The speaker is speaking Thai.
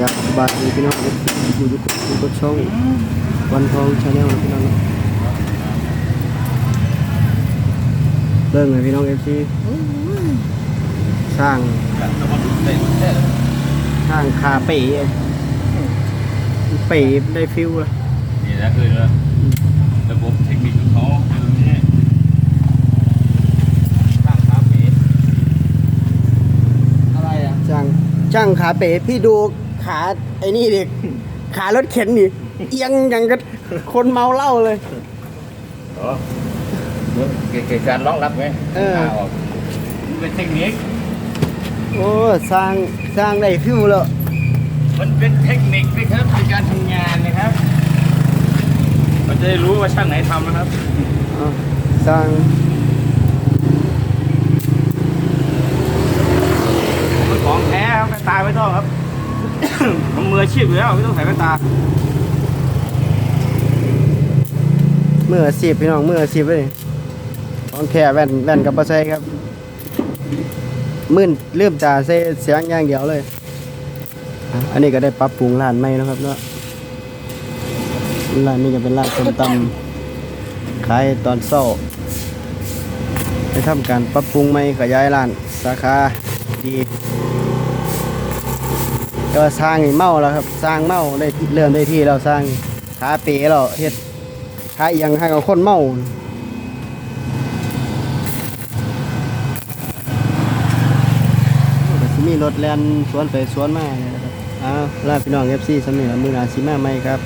ครับบาทนี้พี่น้องอยู่อยู่อยู่กับช่องวันทองชาแนลนะพี่น้องนะเริ่มเลยพี่น้องเอฟซีสร้างสร้างคาเป๋เป๋ได้ฟิวเลยนี่นะคือระบบเทคนิคของเขาคือนี่ตั้งขาเป๋อะไรอะช่างช่างขาเป๋พี่ดู ขาไอ้นี่ดิขารถเข็นนี่เอียงอย่างกับคนเมาเหล้าเลยเหรอเกิดการร้องรับไงเออ ขาออกเป็นเทคนิค โอ้สร้างสร้างได้ฟิวแล้วมันเป็นเทคนิคนะครับในการทำงานนะครับ มันจะได้รู้ว่าช่างไหนทำนะครับ อะสร้างมันของแท้ครับแว่นตาไม่ต้องครับ ผมมืออาชีพอยู่แล้วไม่ต้องใส่แว่นตาเมื่อสิบพี่น้องเมื่อสิบเลยของแค่แว่นแว่นกับปลาใส่ครับมื่นลืมตาใส่เสียงอย่างเดียวเลย อันนี้ก็ได้ปรับปรุงร้านใหม่แล้วครับเนาะร้านนี้ก็เป็นร้านส้มตำขายตอนเช้าได้ทำการปรับปรุงใหม่ขยายร้านสาขาดี ก็สร้างนี่เมาแล้วครับสร้างเมาได้เริ่มได้ที่เราสร้างขาเป๋เราเฮ็ดขาเอียงให้กับคนเมาสมีรถแล่นสวนไปสวนมาเนี่ยครับอ้าวลาพี่น้อง FC สำเนียงมือนาซิมาไหมครับ